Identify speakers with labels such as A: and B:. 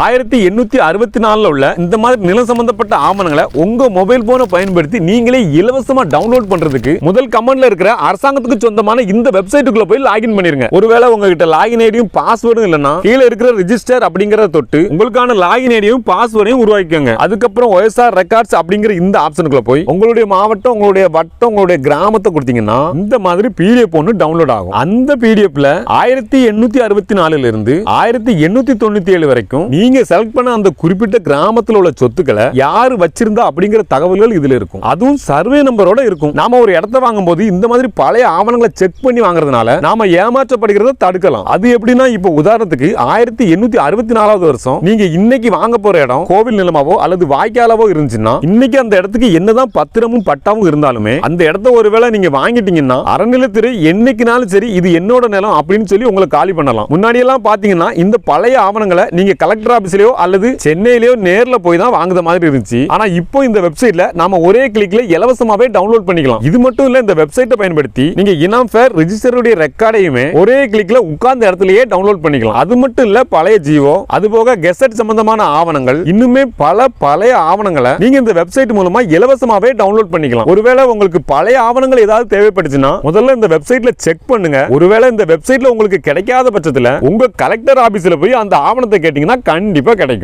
A: ஆயிரத்தி எண்ணூத்தி அறுபத்தி நாலுல உள்ள இந்த மாதிரி நிலம் சம்பந்தப்பட்ட ஆவணங்களை உங்க மொபைல் போனை பயன்படுத்தி நீங்களே இலவசமா டவுன்லோட் பண்றதுக்கு முதல் கமெண்ட்ல இருக்கிற அரசாங்கத்துக்கு சொந்தமான இந்த வெப்சைட்டுக்குள்ள போய் லாகின் பண்ணிருங்க. ஒருவேளை உங்ககிட்ட லாகின் ஐடியும் பாஸ்வேர்டும் இல்லைன்னா கீழே இருக்கிற ரிஜிஸ்டர் அப்படிங்கறத தொட்டு உங்களுக்கான லாகின் ஐடியும் பாஸ்வேர்டையும் உருவாக்கிக்கோங்க. அதுக்கப்புறம் ஒய்எஸ்ஆர் ரெக்கார்ட்ஸ் அப்படிங்கிற இந்த ஆப்ஷனுக்குள்ள போய் உங்களுடைய மாவட்டம் உங்களுடைய வட்டம் உங்களுடைய கிராமத்தை கொடுத்தீங்கன்னா இந்த மாதிரி பிடிஎஃப் ஒன்று டவுன்லோட் ஆகும். அந்த பிடிஎஃப்ல ஆயிரத்தி எண்ணூத்தி அறுபத்தி நாலுல இருந்து ஆயிரத்தி எண்ணூத்தி தொண்ணூத்தி ஏழு வரைக்கும் நீங்கள் செலக்ட் பண்ண அந்த குறிப்பிட்ட கிராமத்தில் உள்ள சொத்துக்களை யார் வச்சிருந்தா அப்படிங்கிற தகவல்கள் இதில் இருக்கும். அதுவும் சர்வே நம்பரோட இருக்கும். நாம ஒரு இடத்த வாங்கும் போது இந்த மாதிரி பழைய ஆவணங்களை செக் பண்ணி வாங்குறதுனால நாம ஏமாற்றப்படுகிறத தடுக்கலாம். அது எப்படின்னா இப்போ உதாரணத்துக்கு ஆயிரத்தி எண்ணூத்தி அறுபத்தி நாலாவது வருஷம் நீங்க இன்னைக்கு வாங்க போற இடம் கோவில் நிலமாவோ அல்லது வாய்க்காலாவோ இருந்துச்சுன்னா இன்னைக்கு அந்த இடத்துக்கு என்னதான் பத்திரமும் பட்டாவும் இருந்தாலுமே அந்த இடத்த ஒருவேளை நீங்க வாங்கிட்டீங்கன்னா அறநிலைத்துறை என்னைக்குனாலும் சரி இது என்னோட நிலம் அப்படின்னு சொல்லி உங்களை காலி பண்ணலாம். முன்னாடி எல்லாம் பாத்தீங்கன்னா இந்த பழைய ஆவணங்களை நீங்க கலெக்டர் ஆபீஸ்லயோ அல்லது சென்னையிலேயோ நேரில் போய் தான் வாங்குற மாதிரி இருந்துச்சு. ஆனா இப்போ இந்த வெப்சைட்ல நாம ஒரே கிளிக்ல இலவசமாவே டவுன்லோட் பண்ணிக்கலாம். இது மட்டும் இல்ல இந்த வெப்சைட்டை பயன்படுத்தி நீங்க இனாம் ஃபேர் ரிஜிஸ்டருடைய ரெக்கார்டையுமே ஒரே கிளிக்ல உட்கார்ந்த இடத்துலயே டவுன்லோட் பண்ணிக்கலாம். அது மட்டும் இல்ல பழைய ஜியோ அது போக கெசட் சம்பந்தமான ஆவணங்கள் இன்னுமே பல பழைய ஆவணங்களை நீங்க இந்த வெப்சைட் மூலமா இலவசமாவே டவுன்லோட் பண்ணிக்கலாம். ஒருவேளை உங்களுக்கு பழைய ஆவணங்கள் ஏதாவது தேவைப்பட்டுச்சுன்னா முதல்ல இந்த வெப்சைட்ல செக் பண்ணுங்க. ஒருவேளை இந்த வெப்சைட்ல உங்களுக்கு கிடைக்காத பட்சத்துல உங்க கலெக்டர் ஆபீஸ்ல போய் அந்த ஆவணத்தை கேட்டீங்கன்னா கண்டிப்பா கிடைக்கும்.